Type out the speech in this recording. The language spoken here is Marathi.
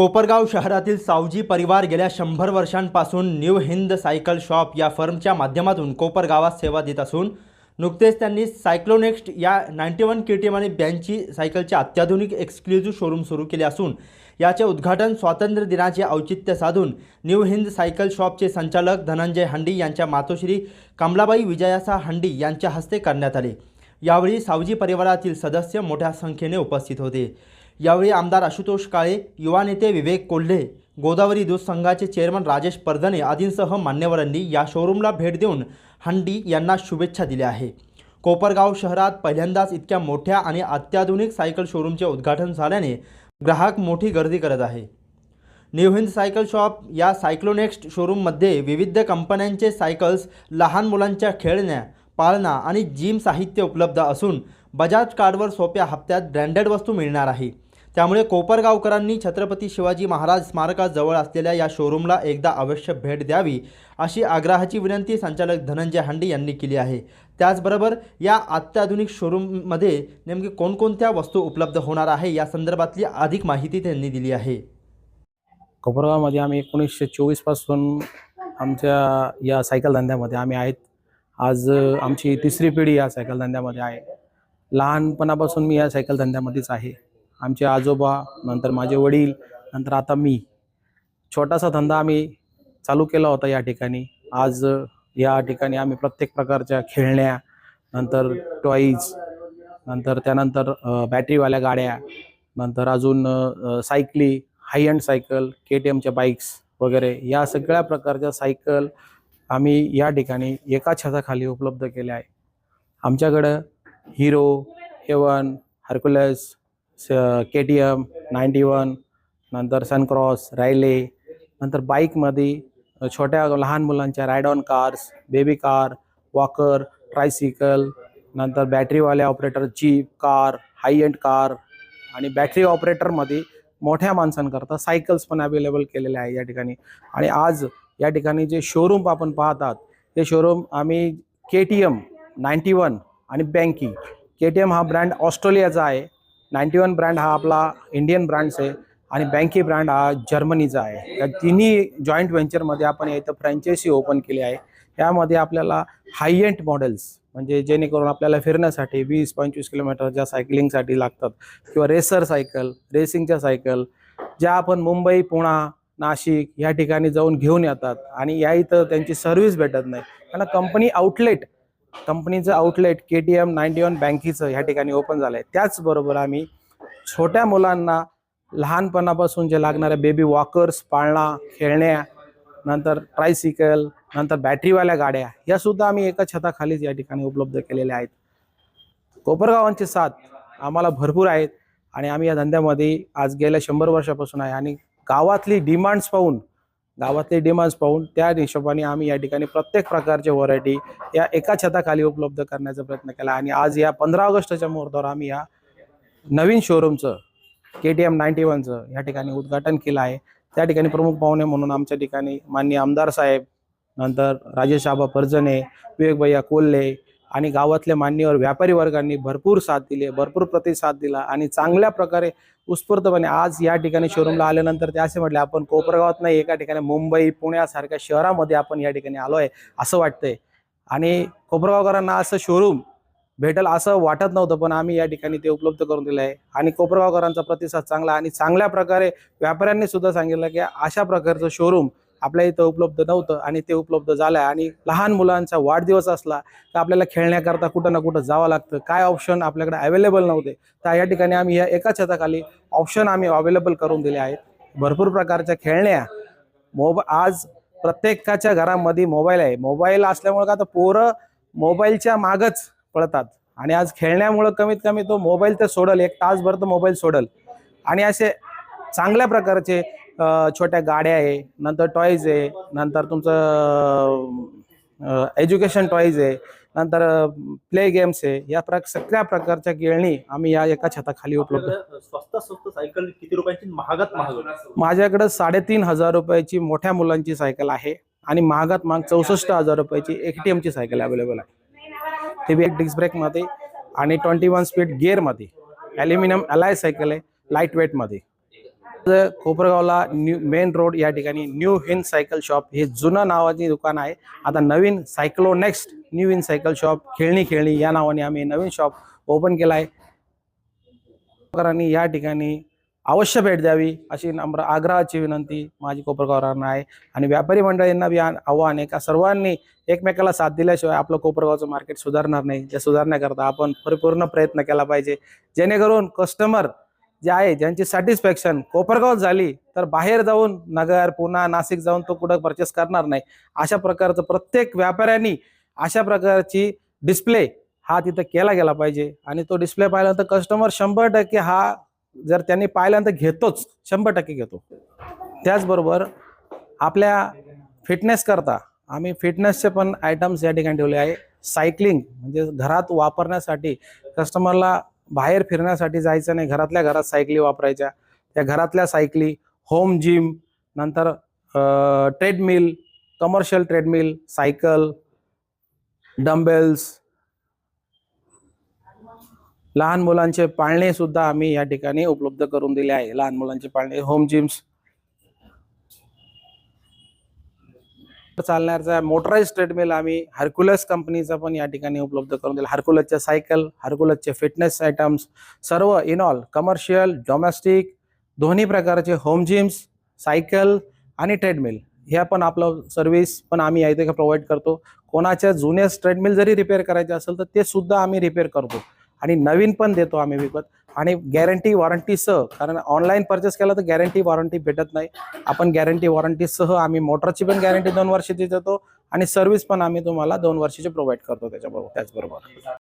कोपरगाव शहरातील सावजी परिवार गेल्या शंभर वर्षांपासून न्यू हिंद सायकल शॉप या फर्मच्या माध्यमातून कोपरगावात सेवा देत असून नुकतेच त्यांनी सायक्लोनेक्स्ट या ninety one K T M आणि बँची सायकलचे अत्याधुनिक एक्सक्लुझिव्ह शोरूम सुरू केले असून याचे उद्घाटन स्वातंत्र्य दिनाचे औचित्य साधून न्यू हिंद सायकल शॉपचे संचालक धनंजय हंडी यांच्या मातोश्री कमलाबाई विजयासा हंडी यांच्या हस्ते करण्यात आले. यावेळी सावजी परिवारातील सदस्य मोठ्या संख्येने उपस्थित होते. यावेळी आमदार आशुतोष काळे युवा नेते विवेक कोल्हे गोदावरी दूध संघाचे चेअरमन राजेश परदने आदींसह मान्यवरांनी या शोरूमला भेट देऊन हंडी यांना शुभेच्छा दिल्या आहे कोपरगाव शहरात पहिल्यांदाच इतक्या मोठ्या आणि अत्याधुनिक सायकल शोरूमचे उद्घाटन झाल्याने ग्राहक मोठी गर्दी करत आहे न्यू हिंद सायकल शॉप या सायक्लोनेक्स्ट शोरूममध्ये विविध कंपन्यांचे सायकल्स लहान मुलांच्या खेळण्या पाळणा आणि जिम साहित्य उपलब्ध असून बजाज कार्डवर सोप्या हप्त्यात ब्रँडेड वस्तू मिळणार आहे. त्यामुळे कोपरगावकरांनी छत्रपती शिवाजी महाराज स्मारकाजवळ असलेल्या या शोरूमला एकदा अवश्य भेट द्यावी अशी आग्रहाची विनंती संचालक धनंजय हंडी यांनी केली आहे. त्याचबरोबर या अत्याधुनिक शोरूममध्ये नेमकी कोणकोणत्या वस्तू उपलब्ध होणार आहे या संदर्भातली अधिक माहिती त्यांनी दिली आहे. कोपरगावमध्ये आम्ही एकोणीसशे चोवीसपासून आमच्या या सायकल धंद्यामध्ये आम्ही आहेत. आज आमची तिसरी पिढी या सायकल धंद्यामध्ये आहे. लहानपणापासून मी या सायकल धंद्यामध्येच आहे. आमचे आजोबा नंतर माझे वडील नंतर आता मी. छोटासा धंदा आम्ही चालू केला होता या ठिकाणी. आज या ठिकाणी आम्ही प्रत्येक प्रकारच्या खेळण्या नंतर टॉईज नंतर त्यानंतर बॅटरीवाल्या गाड्या नंतर अजून सायकली high end cycle K T एमच्या बाईक्स वगैरे. या सगळ्या प्रकारच्या सायकल आम्ही या ठिकाणी एका छताखाली उपलब्ध केल्या आहे. आमच्याकडं Hero heaven Hercules K T M ninety one नंतर सनक्रॉस रायले नंतर बाईकमध्ये छोट्या लहान मुलांच्या ride on cars baby car walker tricycle नंतर बॅटरीवाल्या operator jeep car high end car आणि बॅटरी ऑपरेटरमध्ये मोठ्या माणसांकरता सायकल्स पण अवेलेबल केलेले आहे या ठिकाणी. आणि आज या ठिकाणी जे शोरूम आपण पाहतात ते शोरूम आम्ही K T M ninety one आणि बँकी के टी एम हा ब्रँड ऑस्ट्रेलियाचा आहे. नाईन्टी वन ब्रँड हा आपला इंडियन ब्रँड्स आहे आणि बँकी ब्रँड हा जर्मनीचा आहे. या तिन्ही जॉईंट व्हेंचरमध्ये आपण इथं फ्रँचायसी ओपन केली आहे. यामध्ये आपल्याला हाय एंड मॉडेल्स म्हणजे जेणेकरून आपल्याला फिरण्यासाठी वीस पंचवीस किलोमीटरच्या सायकलिंगसाठी लागतात. किंवा रेसर सायकल रेसिंगच्या सायकल ज्या आपण मुंबई पुणा नाशिक या ठिकाणी जाऊन घेऊन येतात. आणि या इथं त्यांची सर्व्हिस भेटत नाही. कारण कंपनी आउटलेट कंपनीचं outlet K T M ninety one बँकीचं ह्या ठिकाणी ओपन झालं आहे त्याचबरोबर आम्ही छोट्या मुलांना लहानपणापासून जे लागणाऱ्या बेबी वॉकर्स पाळणा खेळण्या नंतर ट्रायसिकल नंतर बॅटरीवाल्या गाड्या या सुद्धा आम्ही एका छताखालीच या ठिकाणी उपलब्ध केलेल्या आहेत. कोपरगावांचे साथ आम्हाला भरपूर आहेत आणि आम्ही या धंद्यामध्ये आज गेल्या शंभर वर्षापासून आहे आणि गावातली डिमांड्स पाहून गावातले डिमांड्स पाहून त्या हिशोबाने आम्ही या ठिकाणी प्रत्येक प्रकारच्या व्हरायटी या एका छताखाली उपलब्ध करण्याचा प्रयत्न केला. आणि आज या पंधरा ऑगस्टच्या मुहूर्तावर आम्ही या नवीन शोरूमचं के टी एम नाईन्टी वनचं या ठिकाणी उद्घाटन केलं आहे. त्या ठिकाणी प्रमुख पाहुणे म्हणून आमच्या ठिकाणी माननीय आमदार साहेब नंतर राजेश आबा परजणे विवेकभैया कोल्हे आणि गावातल्या मान्यवर व्यापारी वर्गांनी भरपूर साथ दिली भरपूर प्रतिसाद दिला आणि चांगल्या प्रकारे उत्स्फूर्तपणे आज या ठिकाणी शोरूमला आल्यानंतर ते असे म्हटले आपण कोपरगावात नाही एका ठिकाणी मुंबई पुण्यासारख्या शहरामध्ये आपण या ठिकाणी आलो आहे असं वाटतंय. आणि कोपरगावकरांना असं शोरूम भेटेल असं वाटत नव्हतं पण आम्ही या ठिकाणी ते उपलब्ध करून दिलं आहे. आणि कोपरगावकरांचा प्रतिसाद चांगला आणि चांगल्या प्रकारे व्यापाऱ्यांनी सुद्धा सांगितलं की अशा प्रकारचं शोरूम आपल्या इथं उपलब्ध नव्हतं आणि ते उपलब्ध झालं आहे आणि लहान मुलांचा वाढदिवस असला तर आपल्याला खेळण्याकरता कुठं ना कुठं जावं लागतं. काय ऑप्शन आपल्याकडे अवेलेबल नव्हते. तर या ठिकाणी आम्ही या एका छताखाली ऑप्शन आम्ही अवेलेबल करून दिले आहेत. भरपूर प्रकारच्या खेळण्या. मोब आज प्रत्येकाच्या घरामध्ये मोबाईल आहे. मोबाईल असल्यामुळे का तर पोरं मोबाईलच्या मागच पळतात. आणि आज खेळण्यामुळं कमीत कमी तो मोबाईल तर सोडल. एक तासभर तर मोबाईल सोडल. आणि असे चांगल्या प्रकारचे छोट्या गाड्या आहे नंतर टॉईज आहे नंतर तुमचं एज्युकेशन टॉईज आहे नंतर प्ले गेम्स आहे या प्र सगळ्या प्रकारच्या खेळणी आम्ही या एका छताखाली उपलब्ध स्वस्त स्वस्त सायकल किती रुपयांची महागात महाग माझ्याकडे साडेतीन हजार रुपयाची मोठ्या मुलांची सायकल आहे आणि महागात महाग चौसष्ट हजार रुपयाची एक टी एमची सायकल अवेलेबल आहे. ते बी एक डिस्क ब्रेकमध्ये आणि ट्वेंटी वन स्पीड गिअरमध्ये ॲल्युमिनियम अलाय सायकल आहे लाइट वेटमध्ये कोपरगावला न्यू मेन रोड या ठिकाणी न्यू हिंद सायकल शॉप हे जुनं नावाची दुकान आहे. आता नवीन Cyclo Next New Hind cycle shop खेळणी खेळणी या नावाने आम्ही नवीन शॉप ओपन केला आहे. या ठिकाणी अवश्य भेट द्यावी अशी नम्र आग्रहाची विनंती माझी कोपरगावरांना आहे. आणि व्यापारी मंडळींना बी आव्हान आहे का सर्वांनी एकमेकाला साथ दिल्याशिवाय आपलं कोपरगावचं मार्केट सुधारणार नाही. ते सुधारण्याकरता आपण परिपूर्ण प्रयत्न केला पाहिजे. जेणेकरून कस्टमर जे आहे ज्यांची सॅटिस्फॅक्शन कोपरगाव झाली तर बाहेर जाऊन नगर पुणा नाशिक जाऊन तो कुठं परचेस करणार नाही. अशा प्रकारचं प्रत्येक व्यापाऱ्यांनी अशा प्रकारची डिस्प्ले हा तिथं केला गेला पाहिजे. आणि तो डिस्प्ले पाहिल्यानंतर कस्टमर शंभर टक्के हा जर त्यांनी पाहिल्यानंतर घेतोच शंभर टक्के घेतो. त्याचबरोबर आपल्या फिटनेस करता आम्ही फिटनेसचे पण आयटम्स या ठिकाणी ठेवले आहे. सायकलिंग म्हणजे घरात वापरण्यासाठी कस्टमरला बाहेर फिरण्यासाठी जायचं नाही. घरातल्या घरात सायकली वापरायच्या. त्या घरातल्या सायकली होम जिम नंतर treadmill commercial treadmill cycle dumbbells लहान मुलांचे पाळणे सुद्धा आम्ही या ठिकाणी उपलब्ध करून दिले आहे. लहान मुलांचे पाळणे होम जिम्स चालण्याचा मोटराईज ट्रेडमिल आम्ही हर्कुलस कंपनीचा पण या ठिकाणी उपलब्ध करून दिला. हर्कुलसच्या सायकल हर्कुलसचे फिटनेस आयटम्स सर्व इनऑल कमर्शियल डोमेस्टिक दोन्ही प्रकारचे होम जिम्स सायकल आणि ट्रेडमिल ह्या पण आपलं सर्व्हिस पण आम्ही या इथे प्रोव्हाइड करतो. कोणाच्या जुन्या ट्रेडमिल जरी रिपेअर करायचे असेल तर ते सुद्धा आम्ही रिपेअर करतो. आणि नवीन पण देतो आम्ही विकत. आणि गॅरंटी वॉरंटीसह कारण ऑनलाईन परचेस केला तर गॅरंटी वॉरंटी भेटत नाही. आपण गॅरंटी वॉरंटीसह आम्ही मोटरची पण गॅरंटी दोन वर्षाची देतो आणि सर्व्हिस पण आम्ही तुम्हाला दोन वर्षाची प्रोव्हाइड करतो त्याच्याबरोबर त्याचबरोबर.